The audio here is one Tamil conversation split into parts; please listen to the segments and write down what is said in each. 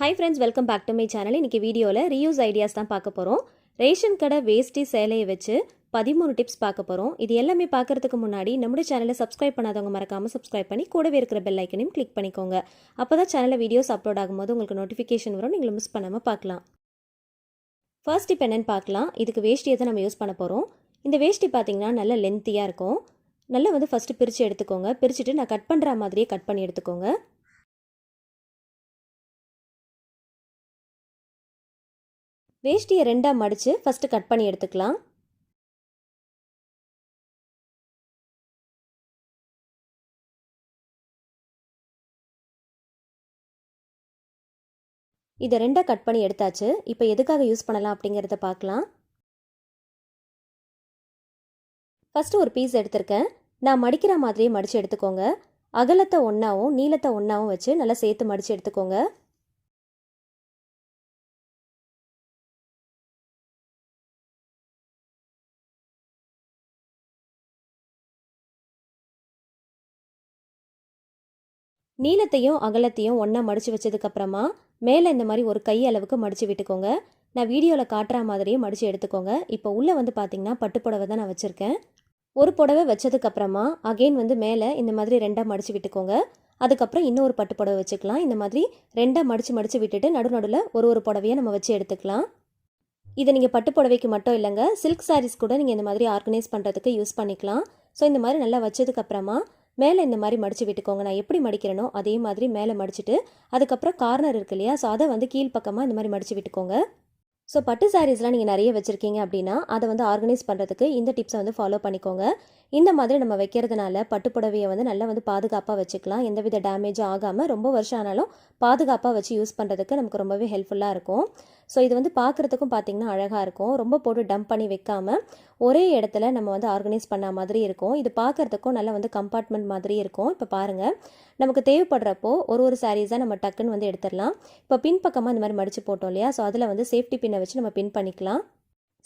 Hi friends welcome back to my channel இன்றைக்கி வீடியோவில் ரீயூஸ் ஐடியாஸ் தான் பார்க்க போகிறோம் ரேஷன் கடை வேஸ்டி சேலையை வச்சு பதிமூணு டிப்ஸ் பார்க்க போகிறோம் இது எல்லாமே பார்க்கறதுக்கு முன்னாடி நம்முடைய சேனலை சப்ஸ்கிரைப் பண்ணாதவங்க மறக்காமல் சப்ஸ்கிரைப் பண்ணி கூடவே இருக்கிற பெல் ஐக்கனையும் கிளிக் பண்ணிக்கோங்க. அப்போ தான் சேனலில் வீடியோஸ் அப்லோட் ஆகும்போது உங்களுக்கு நோட்டிஃபிகேஷன் வரும். நீங்கள் மிஸ் பண்ணாமல் பார்க்கலாம். ஃபர்ஸ்ட் டிப் என்னென்னு பார்க்கலாம். இதுக்கு வேஷ்டியை தான் நம்ம யூஸ் பண்ண போகிறோம் இந்த வேஷ்டி பார்த்தீங்கன்னா நல்ல லென்த்தியாக இருக்கும். நல்லா வந்து ஃபஸ்ட்டு பிரித்து எடுத்துக்கோங்க. பிரிச்சுட்டு நான் கட் பண்ணுற மாதிரியே கட் பண்ணி எடுத்துக்கோங்க. வேஷ்டியை ரெண்டாக மடித்து ஃபஸ்ட்டு கட் பண்ணி எடுத்துக்கலாம். இதை ரெண்டாக கட் பண்ணி எடுத்தாச்சு. இப்போ எதுக்காக யூஸ் பண்ணலாம் அப்படிங்கிறத பார்க்கலாம். ஃபஸ்ட்டு ஒரு பீஸ் எடுத்திருக்கேன். நான் மடிக்கிற மாதிரியே மடித்து எடுத்துக்கோங்க. அகலத்தை ஒன்றாவும் நீளத்தை ஒன்றாவும் வச்சு நல்லா சேர்த்து மடித்து எடுத்துக்கோங்க. நீளத்தையும் அகலத்தையும் ஒன்றா மடித்து வச்சதுக்கப்புறமா மேலே இந்த மாதிரி ஒரு கை அளவுக்கு மடித்து விட்டுக்கோங்க. நான் வீடியோவில் காட்டுற மாதிரியே மடித்து எடுத்துக்கோங்க. இப்போ உள்ளே வந்து பார்த்தீங்கன்னா பட்டு புடவை தான் நான் வச்சுருக்கேன். ஒரு புடவை வச்சதுக்கப்புறமா அகெயின் வந்து மேலே இந்த மாதிரி ரெண்டாக மடித்து விட்டுக்கோங்க. அதுக்கப்புறம் இன்னொரு பட்டு புடவை வச்சுக்கலாம். இந்த மாதிரி ரெண்டாக மடித்து மடித்து விட்டுட்டு நடு நடுவில் ஒரு ஒரு புடவையை நம்ம வச்சு எடுத்துக்கலாம். இதை நீங்கள் பட்டு புடவைக்கு மட்டும் இல்லைங்க சில்க் சாரீஸ் கூட நீங்கள் இந்த மாதிரி ஆர்கனைஸ் பண்ணுறதுக்கு யூஸ் பண்ணிக்கலாம். ஸோ இந்த மாதிரி நல்லா வச்சதுக்கப்புறமா மேலே இந்த மாதிரி மடித்து விட்டுக்கோங்க. நான் எப்படி மடிக்கிறேனோ அதே மாதிரி மேலே மடிச்சுட்டு அதுக்கப்புறம் கார்னர் இருக்கு இல்லையா? ஸோ அதை வந்து கீழ்ப்பக்கமாக இந்த மாதிரி மடித்து விட்டுக்கோங்க. ஸோ பட்டு சாரீஸ்லாம் நீங்கள் நிறைய வச்சுருக்கீங்க அப்படின்னா அதை வந்து ஆர்கனைஸ் பண்ணுறதுக்கு இந்த டிப்ஸை வந்து ஃபாலோ பண்ணிக்கோங்க. இந்த மாதிரி நம்ம வைக்கிறதுனால பட்டு புடவையை வந்து நல்லா வந்து பாதுகாப்பாக வச்சுக்கலாம். எந்தவித டேமேஜும் ஆகாமல் ரொம்ப வருஷம் ஆனாலும் பாதுகாப்பாக வச்சு யூஸ் பண்ணுறதுக்கு நமக்கு ரொம்பவே ஹெல்ப்ஃபுல்லாக இருக்கும். ஸோ இது வந்து பார்க்குறதுக்கும் பார்த்திங்கன்னா அழகாக இருக்கும். ரொம்ப போட்டு டம்ப் பண்ணி வைக்காமல் ஒரே இடத்துல நம்ம வந்து ஆர்கனைஸ் பண்ண மாதிரி இருக்கும். இது பார்க்குறதுக்கும் நல்லா வந்து கம்பார்ட்மெண்ட் மாதிரி இருக்கும். இப்போ பாருங்கள் நமக்கு தேவைப்படுறப்போ ஒரு ஒரு சாரீஸாக நம்ம டக்குன்னு வந்து எடுத்துடலாம். இப்போ பின்பக்கமாக இந்த மாதிரி மடித்து போட்டோம் இல்லையா? ஸோ அதில் வந்து சேஃப்டி பின்னை வச்சு நம்ம பின் பண்ணிக்கலாம்.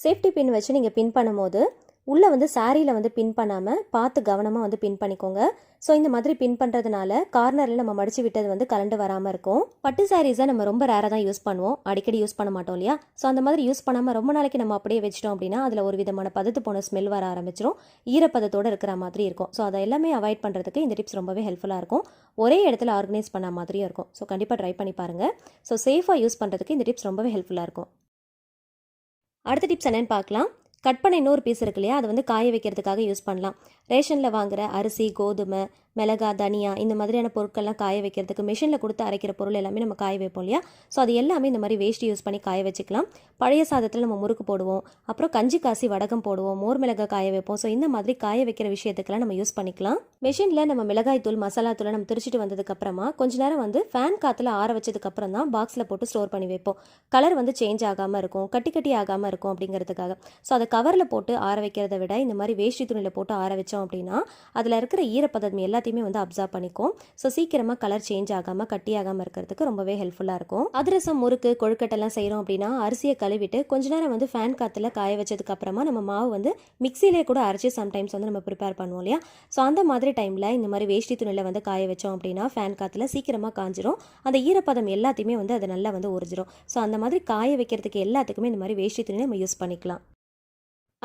சேஃப்டி பின் வச்சு நீங்கள் பின் பண்ணும்போது உள்ளே வந்து சாரியில் வந்து பின் பண்ணாமல் பார்த்து கவனமாக வந்து பின் பண்ணிக்கோங்க. ஸோ இந்த மாதிரி பின் பண்ணுறதுனால கார்னரில் நம்ம மடித்து விட்டது வந்து கலண்டு வராமல் இருக்கும். பட்டு சாரீஸை நம்ம ரொம்ப ரேராக தான் யூஸ் பண்ணுவோம். அடிக்கடி யூஸ் பண்ண மாட்டோம் இல்லையா? ஸோ அந்த மாதிரி யூஸ் பண்ணாமல் ரொம்ப நாளைக்கு நம்ம அப்படியே வச்சிட்டோம் அப்படின்னா அதில் ஒரு விதமான பதத்து போன ஸ்மெல் வர ஆரம்பிச்சிடும் ஈரப்பதத்தோடு இருக்கிற மாதிரி இருக்கும். ஸோ அதை எல்லாமே அவாய்ட் பண்ணுறதுக்கு இந்த டிப்ஸ் ரொம்பவே ஹெல்ப்ஃபுல்லாக இருக்கும். ஒரே இடத்துல ஆர்கனைஸ் பண்ண மாதிரியும் இருக்கும். ஸோ கண்டிப்பாக ட்ரை பண்ணி பாருங்கள் ஸோ சேஃபாக யூஸ் பண்ணுறதுக்கு இந்த டிப்ஸ் ரொம்பவே ஹெல்ப்ஃபுல்லாக இருக்கும். அடுத்த டிப்ஸ் என்னென்னு பார்க்கலாம். கட் பண்ண இன்னொரு பீஸ் இருக்கு இல்லையா? அதை வந்து காய வைக்கிறதுக்காக யூஸ் பண்ணலாம். ரேஷனில் வாங்குகிற அரிசி கோதுமை மிளகா தனியா இந்த மாதிரியான பொருட்கள்லாம் காய வைக்கிறதுக்கு மிஷினில் கொடுத்து அரைக்கிற பொருள் எல்லாமே நம்ம காய வைப்போம் இல்லையா? ஸோ அது எல்லாமே இந்த மாதிரி வேஸ்ட் யூஸ் பண்ணி காய வச்சுக்கலாம். பழைய சாதத்தில் நம்ம முறுக்கு போடுவோம். அப்புறம் கஞ்சி காசி வடகம் போடுவோம். மோர் மிளகா காய வைப்போம். ஸோ இந்த மாதிரி காய வைக்கிற விஷயத்துக்கெல்லாம் நம்ம யூஸ் பண்ணிக்கலாம். மிஷினில் நம்ம மிளகாய் தூள் மசாலா தூளை நம்ம திரிச்சிட்டு வந்ததுக்கப்புறமா கொஞ்ச நேரம் வந்து ஃபேன் காற்றுல ஆற வச்சதுக்கப்புறம் தான் பாக்ஸில் போட்டு ஸ்டோர் பண்ணி வைப்போம். கலர் வந்து சேஞ்ச் ஆகாமல் இருக்கும். கட்டி கட்டி ஆகாமல் இருக்கும் அப்படிங்கிறதுக்காக. ஸோ அதை கவரில் போட்டு ஆற வைக்கிறத விட இந்த மாதிரி வேஷ்டி துணியில் போட்டு ஆற வச்சோம் அப்படின்னா அதில் இருக்கிற ஈரப்பதம் எல்லாத்தையுமே வந்து அப்சர்வ் பண்ணிக்கும் ஸோ சீக்கிரமாக கலர் சேஞ்ச் ஆகாமல் கட்டி ஆகாமல் இருக்கிறதுக்கு ரொம்பவே ஹெல்ப்ஃபுல்லாக இருக்கும். அதிரசம் முறுக்கு கொழுக்கட்டெல்லாம் செய்கிறோம் அப்படின்னா அரிசியை கழுவிட்டு கொஞ்ச நேரம் வந்து ஃபேன் காற்றுல காய வச்சதுக்கு அப்புறமா நம்ம மாவு வந்து மிக்சியிலே கூட அரைச்சி சம்டைம்ஸ் வந்து நம்ம ப்ரிப்பேர் பண்ணுவோம் இல்லையா? ஸோ அந்த மாதிரி டைமில் இந்த மாதிரி வேஷ்டி துணியில் வந்து காய வச்சோம் அப்படின்னா ஃபேன் காற்றுல சீக்கிரமாக காஞ்சிரும். அந்த ஈரப்பதம் எல்லாத்தையுமே வந்து அது நல்லா வந்து உறிஞ்சிரும். ஸோ அந்த மாதிரி காய வைக்கிறதுக்கு எல்லாத்துக்குமே இந்த மாதிரி வேஷ்டி துணியை நம்ம யூஸ் பண்ணிக்கலாம்.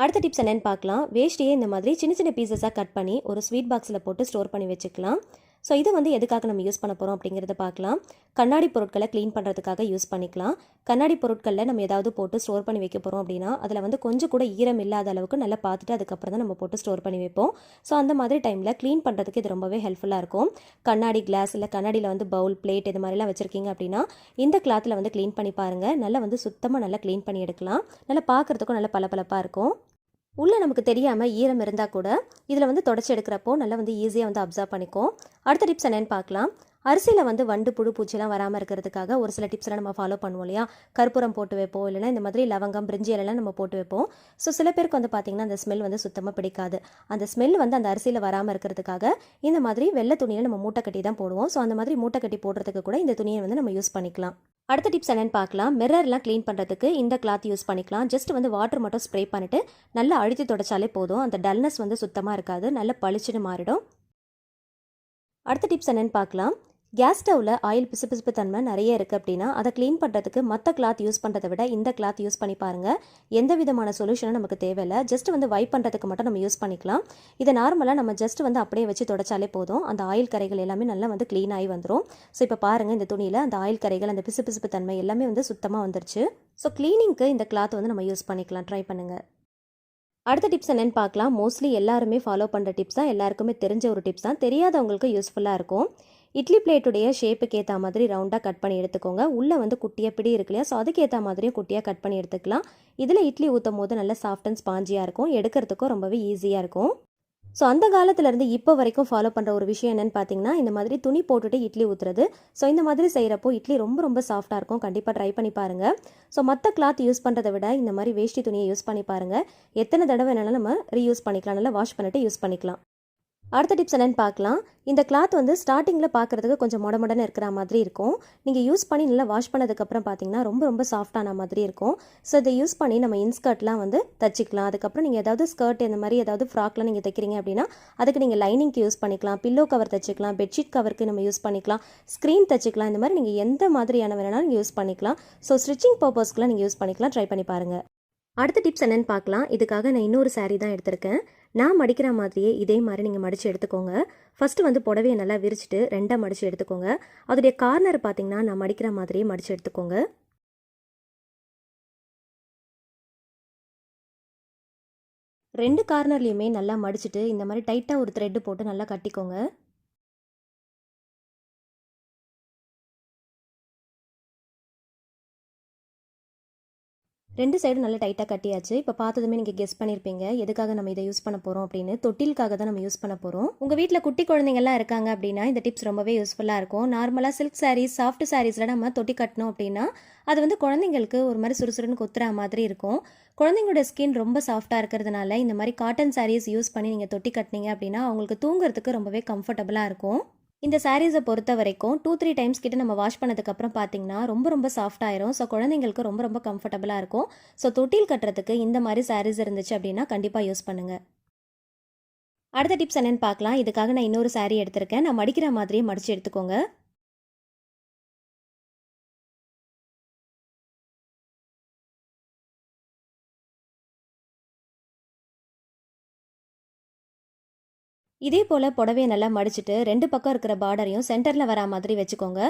அடுத்த டிப்ஸ் என்னென்னு பார்க்கலாம். வேஷ்டியை இந்த மாதிரி சின்ன சின்ன பீசஸாக கட் பண்ணி ஒரு ஸ்வீட் பாக்ஸில் போட்டு ஸ்டோர் பண்ணி வச்சுக்கலாம். ஸோ இது வந்து எதுக்காக நம்ம யூஸ் பண்ண போகிறோம் அப்படிங்கிறத பார்க்கலாம். கண்ணாடி பொருட்களை க்ளீன் பண்ணுறதுக்காக யூஸ் பண்ணிக்கலாம். கண்ணாடி பொருட்களில் நம்ம ஏதாவது போட்டு ஸ்டோர் பண்ணி வைக்க போகிறோம் அப்படின்னா அதில் வந்து கொஞ்சம் கூட ஈரம் இல்லாத அளவுக்கு நல்லா பார்த்துட்டு அதுக்கப்புறம் தான் நம்ம போட்டு ஸ்டோர் பண்ணி வைப்போம். ஸோ அந்த மாதிரி டைமில் க்ளீன் பண்ணுறதுக்கு இது ரொம்பவே ஹெல்ப்ஃபுல்லாக இருக்கும். கண்ணாடி கிளாஸ் இல்லை கண்ணாடியில் வந்து பவுல் பிளேட் இது மாதிரிலாம் வச்சுருக்கீங்க அப்படின்னா இந்த கிளாத்தில் வந்து க்ளீன் பண்ணி பாருங்கள் நல்லா வந்து சுத்தமாக நல்லா க்ளீன் பண்ணி எடுக்கலாம். நல்லா பார்க்குறதுக்கும் நல்லா பளபளப்பாக இருக்கும். உள்ளே நமக்கு தெரியாமல் ஈரம் இருந்தால் கூட இதில் வந்து தொடச்சி எடுக்கிறப்போ நல்லா வந்து ஈஸியாக வந்து அப்சர்வ் பண்ணிக்கும் அடுத்த டிப்ஸ் என்னென்னு பார்க்கலாம். அரிசியில் வந்து வண்டு புழு பூச்சிலாம் வராமல் இருக்கிறதுக்காக ஒரு சில டிப்ஸ்லாம் நம்ம ஃபாலோ பண்ணுவோம் இல்லையா? கற்பூரம் போட்டு வைப்போம் இல்லைனா இந்த மாதிரி லவங்கம் பிரிஞ்சி எல்லாம் நம்ம போட்டு வைப்போம். ஸோ சில பேருக்கு வந்து பார்த்திங்கன்னா அந்த ஸ்மெல் வந்து சுத்தமாக பிடிக்காது. அந்த ஸ்மெல் வந்து அந்த அரிசியில் வராமல் இருக்கிறதுக்காக இந்த மாதிரி வெள்ளை துணியில் நம்ம மூட்டை கட்டி தான் போடுவோம். ஸோ அந்த மாதிரி மூட்டை கட்டி போடுறதுக்கு கூட இந்த துணியை வந்து நம்ம யூஸ் பண்ணிக்கலாம். அடுத்த டிப்ஸ் என்னென்னு பார்க்கலாம். மிரர்லாம் க்ளீன் பண்ணுறதுக்கு இந்த கிளாத் யூஸ் பண்ணிக்கலாம். ஜஸ்ட் வந்து வாட்டர் மட்டும் ஸ்ப்ரே பண்ணிவிட்டு நல்லா அழுத்தி தொடச்சாலே போதும். அந்த டல்னஸ் வந்து சுத்தமாக இருக்காது. நல்லா பளிச்சுன்னு மாறிடும். அடுத்த டிப்ஸ் என்னென்னு பார்க்கலாம். கேஸ் ஸ்டவ்வில் ஆயில் பிசுபிசுப்பு தன்மை நிறைய இருக்குது அப்படின்னா அதை க்ளீன் பண்ணுறதுக்கு மற்ற கிளாத் யூஸ் பண்ணுறதை விட இந்த கிளாத் யூஸ் பண்ணி பாருங்கள் எந்த விதமான சொல்யூஷனும் நமக்கு தேவையில்லை. ஜஸ்ட் வந்து வைப் பண்ணுறதுக்கு மட்டும் நம்ம யூஸ் பண்ணிக்கலாம். இதை நார்மலாக நம்ம ஜஸ்ட் வந்து அப்படியே வச்சு தொடச்சாலே போதும். அந்த ஆயில் கரைகள் எல்லாமே நல்லா வந்து க்ளீன் ஆகி வந்துடும் ஸோ இப்போ பாருங்கள் இந்த துணியில் அந்த ஆயில் கரைகள் அந்த பிசுபிசுப்பு தன்மை எல்லாமே வந்து சுத்தமாக வந்துருச்சு. ஸோ க்ளீனிங்க்கு இந்த கிளாத் வந்து நம்ம யூஸ் பண்ணிக்கலாம். ட்ரை பண்ணுங்கள் அடுத்த டிப்ஸ் என்னென்னு பார்க்கலாம். மோஸ்ட்லி எல்லாருமே ஃபாலோ பண்ணுற டிப்ஸ் தான். எல்லாருக்குமே தெரிஞ்ச ஒரு டிப்ஸ் தான். தெரியாதவங்களுக்கு யூஸ்ஃபுல்லாக இருக்கும். இட்லி பிளேட்டுடைய ஷேப்புக்கு ஏற்ற மாதிரி ரவுண்டாக கட் பண்ணி எடுத்துக்கோங்க. உள்ளே வந்து குட்டியாக பிடி இருக்கு இல்லையா? ஸோ அதுக்கேற்ற மாதிரியும் குட்டியாக கட் பண்ணி எடுத்துக்கலாம். இதில் இட்லி ஊற்றும் போது நல்லா சாஃப்ட் அண்ட் ஸ்பாஞ்சியாக இருக்கும். எடுக்கிறதுக்கும் ரொம்பவே ஈஸியாக இருக்கும். ஸோ அந்த காலத்துலேருந்து இப்போ வரைக்கும் ஃபாலோ பண்ணுற ஒரு விஷயம் என்னென்னு பார்த்தீங்கன்னா இந்த மாதிரி துணி போட்டுட்டு இட்லி ஊற்றுறது ஸோ இந்த மாதிரி செய்கிறப்போ இட்லி ரொம்ப ரொம்ப சாஃப்டாக இருக்கும். கண்டிப்பாக ட்ரை பண்ணி பாருங்கள் ஸோ மற்ற கிளாத் யூஸ் பண்ணுறதை விட இந்த மாதிரி வேஷ்டி துணியை யூஸ் பண்ணி பாருங்கள் எத்தனை தடவை வேணாலும் நம்ம ரீயூஸ் பண்ணிக்கலாம். நல்லா வாஷ் பண்ணிட்டு யூஸ் பண்ணிக்கலாம். அடுத்த டிப்ஸ் என்னென்னு பார்க்கலாம். இந்த கிளாத் வந்து ஸ்டார்டிங்கில் பார்க்குறதுக்கு கொஞ்சம் முடமுடன்னு இருக்கிற மாதிரி இருக்கும். நீங்கள் யூஸ் பண்ணி நல்லா வாஷ் பண்ணதுக்கப்புறம் பார்த்தீங்கன்னா ரொம்ப ரொம்ப சாஃப்டான மாதிரி இருக்கும். ஸோ இதை யூஸ் பண்ணி நம்ம இன்ஸ்கர்ட்லாம் வந்து தச்சிக்கலாம். அதுக்கப்புறம் நீங்கள் ஏதாவது ஸ்கர்ட் இந்த மாதிரி ஏதாவது ஃப்ராக்லாம் நீங்கள் தைக்கிறீங்க அப்படின்னா அதுக்கு நீங்கள் லைனிங்க்கு யூஸ் பண்ணிக்கலாம். பில்லோ கவர் தைச்சிக்கலாம். பெட்ஷீட் கவருக்கு நம்ம யூஸ் பண்ணிக்கலாம். ஸ்க்ரீன் தைச்சிக்கலாம். இந்த மாதிரி நீங்கள் எந்த மாதிரியான வேணாலும் நீங்கள் யூஸ் பண்ணிக்கலாம் ஸோ ஸ்டிச்சிங் பர்பஸ்க்குலாம் நீங்கள் யூஸ் பண்ணிக்கலாம். ட்ரை பண்ணி பாருங்கள் அடுத்த டிப்ஸ் என்னென்னு பார்க்கலாம். இதுக்காக நான் இன்னொரு சாரீ தான் எடுத்திருக்கேன். நான் மடிக்கிற மாதிரியே இதே மாதிரி நீங்கள் மடித்து எடுத்துக்கோங்க. ஃபஸ்ட்டு வந்து புடவையை நல்லா விரிச்சிட்டு ரெண்டாக மடித்து எடுத்துக்கோங்க. அதோடைய கார்னர் பார்த்தீங்கன்னா நான் மடிக்கிற மாதிரியே மடித்து எடுத்துக்கோங்க. ரெண்டு கார்னர்லையுமே நல்லா மடிச்சுட்டு இந்த மாதிரி டைட்டாக ஒரு த்ரெட்டு போட்டு நல்லா கட்டிக்கோங்க. ரெண்டு சைடும் நல்லா டைட்டாக கட்டியாச்சு. இப்போ பார்த்ததுமே நீங்கள் கெஸ் பண்ணியிருப்பீங்க எதுக்காக நம்ம இதை யூஸ் பண்ண போகிறோம் அப்படின்னு. தொட்டிலுக்காக தான் நம்ம யூஸ் பண்ண போகிறோம் உங்கள் வீட்டில் குட்டி குழந்தைங்கள்லாம் இருக்காங்க அப்படின்னா இந்த டிப்ஸ் ரொம்பவே யூஸ்ஃபுல்லாக இருக்கும். நார்மலாக சில்க் சாரீஸ் சாஃப்ட் சாரீஸில் நம்ம தொட்டி கட்டினோம் அப்படின்னா அது வந்து குழந்தைங்களுக்கு ஒரு மாதிரி சுறுசுறுன்னு கொத்துற மாதிரி இருக்கும். குழந்தைங்களோட ஸ்கின் ரொம்ப சாஃப்டாக இருக்கிறதுனால இந்த மாதிரி காட்டன் சாரீஸ் யூஸ் பண்ணி நீங்கள் தொட்டி கட்டினீங்க அப்படின்னா அவங்களுக்கு தூங்குறதுக்கு ரொம்பவே கம்ஃபர்டபுளாக இருக்கும். இந்த சாரீஸை பொறுத்த வரைக்கும் டூ த்ரீ டைம்ஸ் கிட்ட நம்ம வாஷ் பண்ணதுக்கப்புறம் பார்த்தீங்கன்னா ரொம்ப ரொம்ப சாஃப்ட் ஆயிரும். ஸோ குழந்தைங்களுக்கு ரொம்ப ரொம்ப கம்ஃபர்டபுளாக இருக்கும். ஸோ தொட்டில் கட்டுறதுக்கு இந்த மாதிரி சாரீஸ் இருந்துச்சு அப்படின்னா கண்டிப்பாக யூஸ் பண்ணுங்கள் அடுத்த டிப்ஸ் என்னென்னு பார்க்கலாம் இதுக்காக நான் இன்னொரு சாரீ எடுத்திருக்கேன். நான் மடிக்கிற மாதிரியே மடித்து எடுத்துக்கோங்க. இதே போல் புடவையை நல்லா மடிச்சிட்டு ரெண்டு பக்கம் இருக்கிற பார்டரையும் சென்டரில் வரா மாதிரி வச்சுக்கோங்க.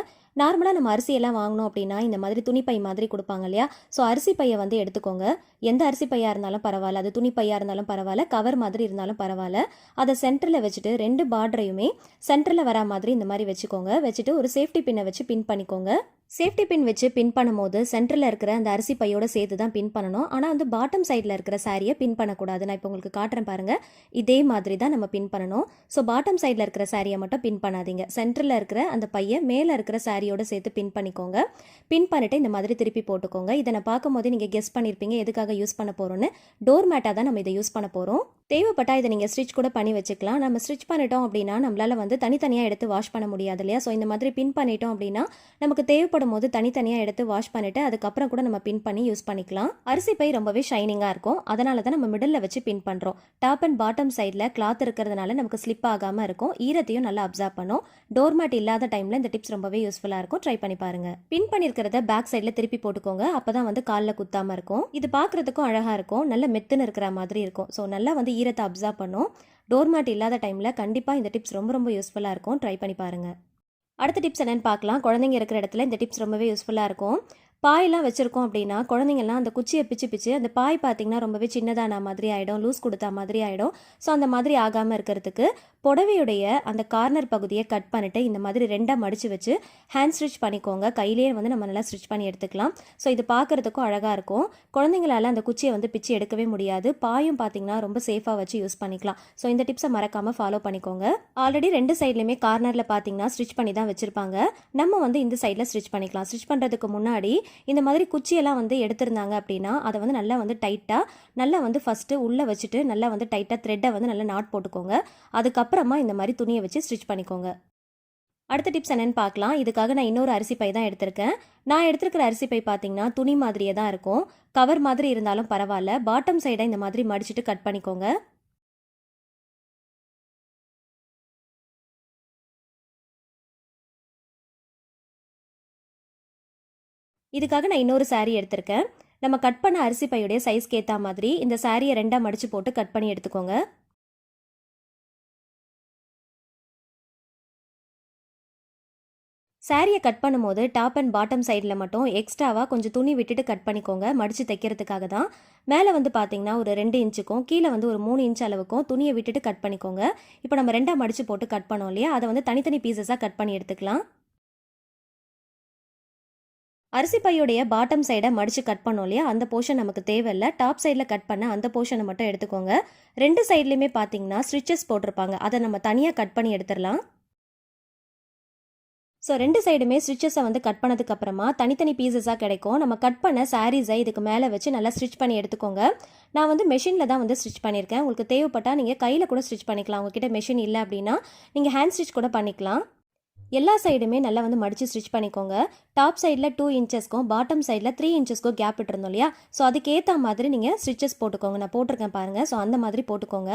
நார்மலாக நம்ம அரிசியெல்லாம் வாங்கினோம் அப்படின்னா இந்த மாதிரி துணிப்பை மாதிரி கொடுப்பாங்க இல்லையா? ஸோ அரிசி பையை வந்து எடுத்துக்கோங்க. எந்த அரிசி பையாக இருந்தாலும் பரவாயில்ல அது துணி பையாக இருந்தாலும் பரவாயில்ல கவர் மாதிரி இருந்தாலும் பரவாயில்ல. அதை சென்டரில் வச்சுட்டு ரெண்டு பார்டரையுமே சென்டரில் வரா மாதிரி இந்த மாதிரி வச்சுக்கோங்க. வச்சுட்டு ஒரு சேஃப்டி பின்னை வச்சு பின் பண்ணிக்கோங்க. சேஃப்டி பின் வச்சு பின் பண்ணும்போது சென்டரில் இருக்கிற அந்த அரிசி பையோட சேர்த்து தான் பின் பண்ணணும். ஆனால் வந்து பாட்டம் சைடில் இருக்கிற சாரியை பின் பண்ணக்கூடாது. நான் இப்போ உங்களுக்கு காட்டுறேன் பாருங்கள் இதே மாதிரி தான் நம்ம பின் பண்ணணும். ஸோ பாட்டம் சைடில் இருக்கிற சாரியை மட்டும் பின் பண்ணாதீங்க. சென்டரில் இருக்கிற அந்த பையை மேலே இருக்கிற சாரியோட சேர்த்து பின் பண்ணிக்கோங்க. பின் பண்ணிவிட்டு இந்த மாதிரி திருப்பி போட்டுக்கோங்க. இதை நான் பார்க்கும்போது நீங்கள் கெஸ் பண்ணியிருப்பீங்க எதுக்காக யூஸ் பண்ண போகிறோன்னு டோர் மேட்டாக தான் நம்ம இதை யூஸ் பண்ண போகிறோம் தேவைப்பட்டால் இதை நீங்கள் ஸ்டிச் கூட பண்ணி வச்சுக்கலாம். நம்ம ஸ்டிச் பண்ணிட்டோம் அப்படின்னா நம்மளால் வந்து தனித்தனியாக எடுத்து வாஷ் பண்ண முடியாது இல்லையா? ஸோ இந்த மாதிரி பின் பண்ணிட்டோம் அப்படின்னா நமக்கு தேவைப்படும் போது தனித்தனியாக எடுத்து வாஷ் பண்ணிவிட்டு அதுக்கப்புறம் கூட நம்ம பின் பண்ணி யூஸ் பண்ணிக்கலாம். அரிசி பை ரொம்பவே ஷைனிங்காக இருக்கும். அதனால தான் நம்ம மிடில் வச்சு பின் பண்ணுறோம் டாப் அண்ட் பாட்டம் சைடில் கிளாத் இருக்கிறதுனால நமக்கு ஸ்லிப் ஆகாமல் இருக்கும். ஈரத்தையும் நல்லா அப்சர்வ் பண்ணும். டோர்மேட் இல்லாத டைமில் இந்த டிப்ஸ் ரொம்பவே யூஸ்ஃபுல்லாக இருக்கும். ட்ரை பண்ணி பாருங்க. பின் பண்ணியிருக்கிறத பேக் சைடில் திருப்பி போட்டுக்கோங்க. அப்போ தான் வந்து காலில் குத்தாமல் இருக்கும். இது பார்க்குறதுக்கும் அழகாக இருக்கும். நல்ல மெத்துன்னு இருக்கிற மாதிரி இருக்கும். ஸோ நல்லா வந்து ஈரத்தை அப்சர்வ் பண்ணும். டோர் மேட் இல்லாத டைமில் கண்டிப்பாக இந்த டிப்ஸ் ரொம்ப ரொம்ப யூஸ்ஃபுல்லாக இருக்கும். ட்ரை பண்ணி பாருங்கள் அடுத்த டிப்ஸ் என்னென்னு பார்க்கலாம். குழந்தைங்க இருக்கிற இடத்துல இந்த டிப்ஸ் ரொம்பவே யூஸ்ஃபுல்லாக இருக்கும். பாயெல்லாம் வச்சுருக்கோம் அப்படின்னா குழந்தைங்கள்லாம் அந்த குச்சியை பிச்சு பிச்சு அந்த பாய் பார்த்திங்கன்னா ரொம்பவே சின்னதான மாதிரி ஆகிடும் லூஸ் கொடுத்தா மாதிரி ஆகிடும் ஸோ அந்த மாதிரி ஆகாமல் இருக்கிறதுக்கு புடவையுடைய அந்த கார்னர் பகுதியை கட் பண்ணிவிட்டு இந்த மாதிரி ரெண்டாக மடித்து வச்சு ஹேண்ட் ஸ்டிச் பண்ணிக்கோங்க. கையிலேயே வந்து நம்ம நல்லா ஸ்டிச் பண்ணி எடுத்துக்கலாம். ஸோ இது பார்க்குறதுக்கும் அழகாக இருக்கும். குழந்தைங்களால அந்த குச்சியை வந்து பிச்சு எடுக்கவே முடியாது. பாயும் பார்த்திங்கன்னா ரொம்ப சேஃபாக வச்சு யூஸ் பண்ணிக்கலாம். ஸோ இந்த டிப்ஸை மறக்காமல் ஃபாலோ பண்ணிக்கோங்க. ஆல்ரெடி ரெண்டு சைட்லையுமே கார்னரில் பார்த்தீங்கன்னா ஸ்டிச் பண்ணி தான் வச்சுருப்பாங்க. நம்ம வந்து இந்த சைடில் ஸ்டிச் பண்ணிக்கலாம். ஸ்டிச் பண்ணுறதுக்கு முன்னாடி இந்த மாதிரி குச்சியெல்லாம் வந்து எடுத்திருந்தாங்க அப்படின்னா அதை வந்து நல்லா வந்து டைட்டாக நல்லா வந்து ஃபஸ்ட்டு உள்ளே வச்சுட்டு நல்லா வந்து டைட்டாக த்ரெட்டை வந்து நல்லா நாட் போட்டுக்கோங்க. அதுக்கப்புறமா இந்த மாதிரி துணியை வச்சு ஸ்டிச் பண்ணிக்கோங்க. அடுத்த டிப்ஸ் என்னென்னு பார்க்கலாம். இதுக்காக நான் இன்னொரு அரிசி பை தான் எடுத்திருக்கேன். நான் எடுத்திருக்கிற அரிசி பை பார்த்தீங்கன்னா துணி மாதிரியே தான் இருக்கும். கவர் மாதிரி இருந்தாலும் பரவாயில்ல. பாட்டம் சைடை இந்த மாதிரி மடிச்சிட்டு கட் பண்ணிக்கோங்க. இதுக்காக நான் இன்னொரு saree எடுத்திருக்கேன். நம்ம கட் பண்ண அரிசி பையுடைய சைஸ்க்கு ஏற்ற மாதிரி இந்த சாரியை ரெண்டாக மடித்து போட்டு கட் பண்ணி எடுத்துக்கோங்க. சாரியை கட் பண்ணும்போது டாப் அண்ட் பாட்டம் சைடில் மட்டும் எக்ஸ்ட்ராவாக கொஞ்சம் துணி விட்டுட்டு கட் பண்ணிக்கோங்க. மடித்து தைக்கிறதுக்காக தான். மேலே வந்து பார்த்தீங்கன்னா ஒரு ரெண்டு இன்ச்சுக்கும் கீழே வந்து ஒரு மூணு இன்ச் அளவுக்கும் துணியை விட்டுட்டு கட் பண்ணிக்கோங்க. இப்போ நம்ம ரெண்டாக மடித்து போட்டு கட் பண்ணோம் இல்லையா? அதை வந்து தனித்தனி பீசஸாக கட் பண்ணி எடுத்துக்கலாம். அரிசி பையுடைய பாட்டம் சைடை மடித்து கட் பண்ணோம் இல்லையா? அந்த போர்ஷன் நமக்கு தேவையில்லை. டாப் சைடில் கட் பண்ண அந்த போர்ஷனை மட்டும் எடுத்துக்கோங்க. ரெண்டு சைட்லையுமே பார்த்தீங்கன்னா ஸ்டிச்சஸ் போட்டிருப்பாங்க. அதை நம்ம தனியாக கட் பண்ணி எடுத்துடலாம். ஸோ ரெண்டு சைடுமே ஸ்டிச்சஸை வந்து கட் பண்ணதுக்கப்புறமா தனித்தனி பீசஸாக கிடைக்கும். நம்ம கட் பண்ண சாரீஸை இதுக்கு மேலே வச்சு நல்லா ஸ்டிச் பண்ணி எடுத்துக்கோங்க. நான் வந்து மெஷினில் தான் வந்து ஸ்டிச் பண்ணியிருக்கேன். உங்களுக்கு தேவைப்பட்டால் நீங்கள் கையில் கூட ஸ்டிச் பண்ணிக்கலாம். உங்ககிட்ட மெஷின் இல்லை அப்படின்னா நீங்கள் ஹேண்ட் ஸ்டிச் கூட பண்ணிக்கலாம். எல்லா சைடுமே நல்லா வந்து மடித்து ஸ்டிச் பண்ணிக்கோங்க. டாப் சைடில் டூ இன்ச்சஸ்க்கும் பாட்டம் சைடில் த்ரீ இன்ச்சஸ்க்கும் கேப் விட்டுருந்தோம் இல்லையா? ஸோ அதுக்கேற்ற மாதிரி நீங்கள் ஸ்டிச்சஸ் போட்டுக்கோங்க. நான் போட்டிருக்கேன் பாருங்கள் ஸோ அந்த மாதிரி போட்டுக்கோங்க.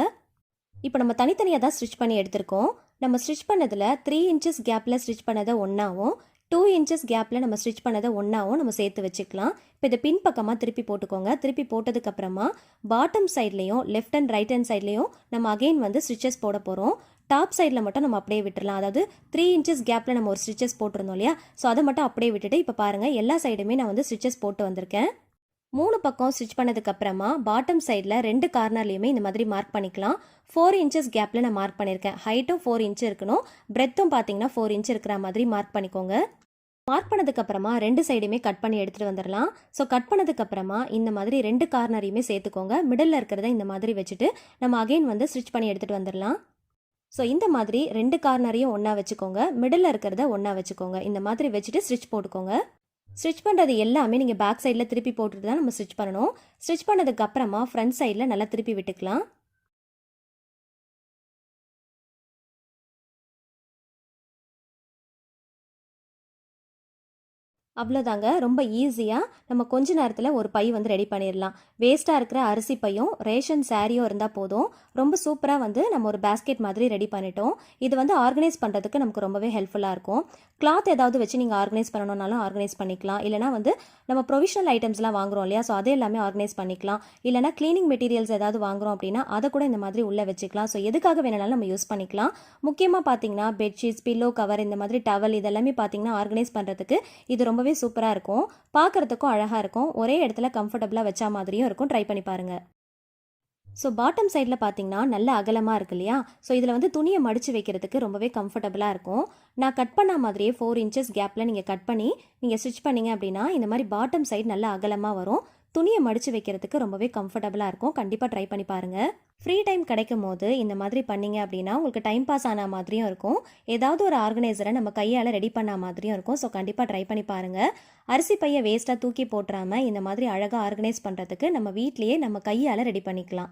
இப்போ நம்ம தனித்தனியாக தான் ஸ்டிச் பண்ணி எடுத்திருக்கோம். நம்ம ஸ்டிச் பண்ணதில் த்ரீ இன்ச்சஸ் கேப்பில் ஸ்டிச் பண்ணதை ஒன்றாவும் டூ இன்ச்சஸ் கேப்பில் நம்ம ஸ்டிச் பண்ணதை ஒன்றாவும் நம்ம சேர்த்து வச்சுக்கலாம். இப்போ இதை பின்பக்கமாக திருப்பி போட்டுக்கோங்க. திருப்பி போட்டதுக்கப்புறமா பாட்டம் சைட்லேயும் லெஃப்ட் அண்ட் ரைட் ஹேண்ட் சைட்லேயும் நம்ம அகெயின் வந்து ஸ்டிச்சஸ் போட போகிறோம் டாப் சைடில் மட்டும் நம்ம அப்படியே விட்டுடலாம் அதாவது த்ரீ இன்ச்சஸ் கேப்பில் நம்ம ஒரு ஸ்டிச்சஸ் போட்டிருந்தோம் இல்லையா? ஸோ அதை மட்டும் அப்படியே விட்டுட்டு இப்போ பாருங்கள் எல்லா சைடுமே நான் வந்து ஸ்டிச்சஸ் போட்டு வந்திருக்கேன். மூணு பக்கம் ஸ்டிச் பண்ணதுக்கப்புறமா பாட்டம் சைடில் ரெண்டு கார்னர்லையுமே இந்த மாதிரி மார்க் பண்ணிக்கலாம். ஃபோர் இன்ச்சஸ் கேப்பில் நான் மார்க் பண்ணியிருக்கேன் ஹைட்டும் ஃபோர் இன்ச் இருக்கணும். பிரெத்தும் பார்த்தீங்கன்னா ஃபோர் இன்ச் இருக்கிற மாதிரி மார்க் பண்ணிக்கோங்க. மார்க் பண்ணதுக்கு அப்புறமா ரெண்டு சைடுமே கட் பண்ணி எடுத்துகிட்டு வந்துடலாம் ஸோ கட் பண்ணதுக்கு அப்புறமா இந்த மாதிரி ரெண்டு கார்னரையுமே சேர்த்துக்கோங்க. மிடில் இருக்கிறத இந்த மாதிரி வச்சுட்டு நம்ம அகைன் வந்து ஸ்டிச் பண்ணி எடுத்துகிட்டு வந்துடலாம் ஸோ இந்த மாதிரி ரெண்டு கார்னரையும் ஒன்றா வச்சுக்கோங்க. மிடில் இருக்கிறத ஒன்றா வச்சுக்கோங்க. இந்த மாதிரி வச்சுட்டு ஸ்டிச் போட்டுக்கோங்க. ஸ்டிச் பண்ணுறது எல்லாமே நீங்கள் பேக் சைடில் திருப்பி போட்டுட்டு தான் நம்ம ஸ்டிச் பண்ணணும். ஸ்டிச் பண்ணதுக்கு அப்புறமா ஃப்ரண்ட் சைடில் நல்லா திருப்பி விட்டுக்கலாம். அவ்வளோதாங்க. ரொம்ப ஈஸியாக நம்ம கொஞ்ச நேரத்தில் ஒரு பை வந்து ரெடி பண்ணிடலாம் வேஸ்ட்டாக இருக்கிற அரிசி பையும் ரேஷன் சாரியும் இருந்தால் போதும். ரொம்ப சூப்பராக வந்து நம்ம ஒரு பேஸ்கெட் மாதிரி ரெடி பண்ணிட்டோம். இது வந்து ஆர்கனைஸ் பண்ணுறதுக்கு நமக்கு ரொம்பவே ஹெல்ப்ஃபுல்லாக இருக்கும். கிளாத் ஏதாவது வச்சு நீங்கள் ஆர்கனைஸ் பண்ணணுன்னாலும் ஆர்கனைஸ் பண்ணிக்கலாம். இல்லைனா வந்து நம்ம ப்ரொவிஷனல் ஐட்டம்ஸ்லாம் வாங்குறோம் இல்லையா? ஸோ அதே எல்லாமே ஆர்கனைஸ் பண்ணிக்கலாம். இல்லைனா க்ளீனிங் மெட்டீரியல்ஸ் ஏதாவது வாங்குறோம் அப்படின்னா அதை கூட இந்த மாதிரி உள்ளே வச்சுக்கலாம். ஸோ எதுக்காக வேணாலும் நம்ம யூஸ் பண்ணிக்கலாம். முக்கியமாக பார்த்தீங்கன்னா பெட்ஷீட்ஸ் பில்லோ கவர் இந்த மாதிரி டவல் இதெல்லாமே பார்த்தீங்கன்னா ஆர்கனைஸ் பண்ணுறதுக்கு இது ரொம்ப ரொம்பவே சூப்பராக இருக்கும். பார்க்குறதுக்கும் அழகாக இருக்கும். ஒரே இடத்துல கம்ஃபர்டபுளாக வச்சா மாதிரியும் இருக்கும். ட்ரை பண்ணி பாருங்கள் ஸோ பாட்டம் சைடில் பார்த்தீங்கன்னா நல்ல அகலமாக இருக்கு இல்லையா? ஸோ இதில் வந்து துணியை மடித்து வைக்கிறதுக்கு ரொம்பவே கம்ஃபர்டபுளாக இருக்கும். நான் கட் பண்ண மாதிரியே ஃபோர் இன்ச்சஸ் கேப்பில் நீங்கள் கட் பண்ணி நீங்கள் ஸ்டிச் பண்ணிங்க அப்படின்னா இந்த மாதிரி பாட்டம் சைடு நல்ல அகலமாக வரும். துணியை மடித்து வைக்கிறதுக்கு ரொம்பவே கம்ஃபர்டபுளாக இருக்கும். கண்டிப்பாக ட்ரை பண்ணி பாருங்கள் ஃப்ரீ டைம் கிடைக்கும் போது இந்த மாதிரி பண்ணிங்க அப்படின்னா உங்களுக்கு டைம் பாஸ் ஆன மாதிரியும் இருக்கும். ஏதாவது ஒரு ஆர்கனைசரை நம்ம கையால் ரெடி பண்ண மாதிரியும் இருக்கும். ஸோ கண்டிப்பாக ட்ரை பண்ணி பாருங்கள் அரிசி பையை வேஸ்ட்டாக தூக்கி போட்டுறாமல் இந்த மாதிரி அழகாக ஆர்கனைஸ் பண்ணுறதுக்கு நம்ம வீட்லேயே நம்ம கையால் ரெடி பண்ணிக்கலாம்.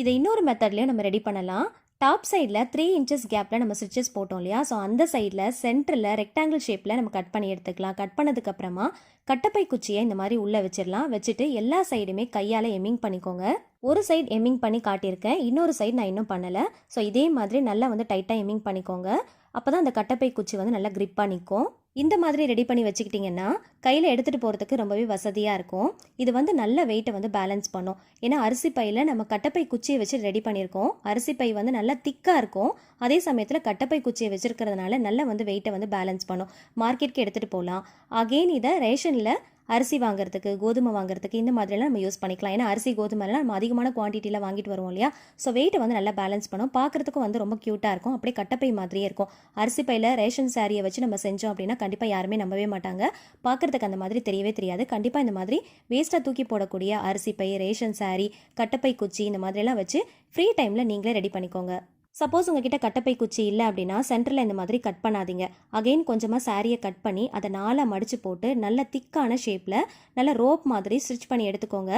இதை இன்னொரு மெத்தட்லேயும் நம்ம ரெடி பண்ணலாம். டாப் சைடில் த்ரீ இன்ச்சஸ் கேப்பில் நம்ம ஸ்டிச்சஸ் போட்டோம் இல்லையா? ஸோ அந்த சைடில் சென்டரில் ரெக்டாங்கிள் ஷேப்பில் நம்ம கட் பண்ணி எடுத்துக்கலாம். கட் பண்ணதுக்கப்புறமா கட்டப்பை குச்சியை இந்த மாதிரி உள்ளே வச்சிடலாம். வச்சுட்டு எல்லா சைடுமே கையால் எம்மிங் பண்ணிக்கோங்க. ஒரு சைடு எம்மிங் பண்ணி காட்டியிருக்கேன். இன்னொரு சைடு நான் இன்னும் பண்ணலை. ஸோ இதே மாதிரி நல்லா வந்து டைட்டாக எம்மிங் பண்ணிக்கோங்க. அப்போ தான் அந்த கட்டப்பை குச்சி வந்து நல்லா க்ரிப்பாக நிற்கும். இந்த மாதிரி ரெடி பண்ணி வச்சுக்கிட்டிங்கன்னா கையில் எடுத்துகிட்டு போகிறதுக்கு ரொம்பவே வசதியாக இருக்கும். இது வந்து நல்ல வெயிட்டை வந்து பேலன்ஸ் பண்ணும். ஏன்னா அரிசி பையில் நம்ம கட்டப்பை குச்சியை வச்சு ரெடி பண்ணியிருக்கோம். அரிசி பை வந்து நல்லா திக்காக இருக்கும். அதே சமயத்தில் கட்டப்பை குச்சியை வச்சுருக்கிறதுனால நல்லா வந்து வெயிட்டை வந்து பேலன்ஸ் பண்ணும். மார்க்கெட்டுக்கு எடுத்துகிட்டு போகலாம் அகெயின் இதை ரேஷனில் அரிசி வாங்குறதுக்கு கோதுமை வாங்குறதுக்கு இந்த மாதிரிலாம் நம்ம யூஸ் பண்ணிக்கலாம். ஏன்னா அரிசி கோதுமைலாம் நம்ம அதிகமான குவான்டிட்டியில் வாங்கிட்டு வருவோம் இல்லையா? ஸோ வெயிட்டை வந்து நல்லா பேலன்ஸ் பண்ணும். பார்க்குறதுக்கும் வந்து ரொம்ப க்யூட்டாக இருக்கும். அப்படியே கட்டப்பை மாதிரியே இருக்கும். அரிசி பையில் ரேஷன் சாரியை வச்சு நம்ம செஞ்சோம் அப்படின்னா கண்டிப்பாக யாருமே நம்பவே மாட்டாங்க. பார்க்குறதுக்கு அந்த மாதிரி தெரியவே தெரியாது. கண்டிப்பாக இந்த மாதிரி வேஸ்ட்டாக தூக்கி போடக்கூடிய அரிசி பை ரேஷன் சாரி கட்டப்பை குச்சி இந்த மாதிரிலாம் வச்சு ஃப்ரீ டைமில் நீங்களே ரெடி பண்ணிக்கோங்க. சப்போஸ் உங்ககிட்ட கட்டப்பை குச்சி இல்லை அப்படின்னா சென்டரில் இந்த மாதிரி கட் பண்ணாதீங்க. அகைன் கொஞ்சமாக சாரியை கட் பண்ணி அதை நாளாக மடித்து போட்டு நல்ல திக்கான ஷேப்பில் நல்ல ரோப் மாதிரி ஸ்டிச் பண்ணி எடுத்துக்கோங்க.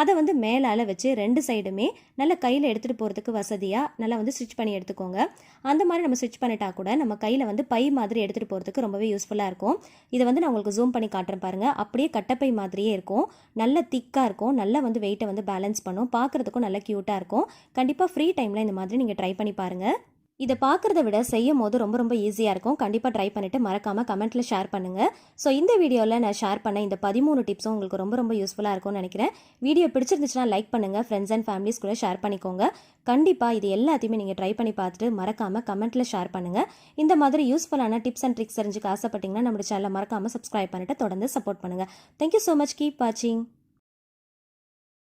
அதை வந்து மேலால் வச்சு ரெண்டு சைடுமே நல்ல கையில் எடுத்துகிட்டு போகிறதுக்கு வசதியாக நல்லா வந்து ஸ்டிச் பண்ணி எடுத்துக்கோங்க. அந்த மாதிரி நம்ம ஸ்டிச் பண்ணிட்டா கூட நம்ம கையில் வந்து பை மாதிரி எடுத்துகிட்டு போகிறதுக்கு ரொம்பவே யூஸ்ஃபுல்லாக இருக்கும். இதை வந்து நான் உங்களுக்கு ஜூம் பண்ணி காட்டுறேன் பாருங்கள் அப்படியே கட்டப்பை மாதிரியே இருக்கும். நல்ல திக்காக இருக்கும். நல்லா வந்து வெயிட்டை வந்து பேலன்ஸ் பண்ணும். பார்க்குறதுக்கும் நல்ல க்யூட்டாக இருக்கும். கண்டிப்பாக ஃப்ரீ டைமில் இந்த மாதிரி நீங்கள் ட்ரை பண்ணி பாருங்கள் இதை பார்க்குறத விட செய்யும் போது ரொம்ப ரொம்ப ஈஸியாக இருக்கும். கண்டிப்பாக ட்ரை பண்ணிவிட்டு மறக்காமல் கமெண்ட்டில் ஷேர் பண்ணுங்கள் ஸோ இந்த வீடியோவில் நான் ஷேர் பண்ண இந்த பதிமூணு டிப்ஸும் உங்களுக்கு ரொம்ப ரொம்ப யூஸ்ஃபுல்லாக இருக்கும்னு நினைக்கிறேன். வீடியோ பிடிச்சிருந்துச்சுன்னா லைக் பண்ணுங்கள் ஃப்ரெண்ட்ஸ் அண்ட் ஃபேமிலிஸ் கூட ஷேர் பண்ணிக்கோங்க. கண்டிப்பாக இது எல்லாத்தையுமே நீங்கள் ட்ரை பண்ணி பார்த்துட்டு மறக்காமல் கமெண்ட்டில் ஷேர் பண்ணுங்கள் இந்த மாதிரி யூஸ்ஃபுல்லான டிப்ஸ் அண்ட் ட்ரிக்ஸ் தெரிஞ்சுக்க ஆசைப்பட்டிங்கன்னா நம்ம சேனலை மறக்காமல் சப்ஸ்கிரைப் பண்ணிட்டு தொடர்ந்து சப்போர்ட் பண்ணுங்கள் தேங்க்யூ ஸோ மச் கீப் வாட்சிங்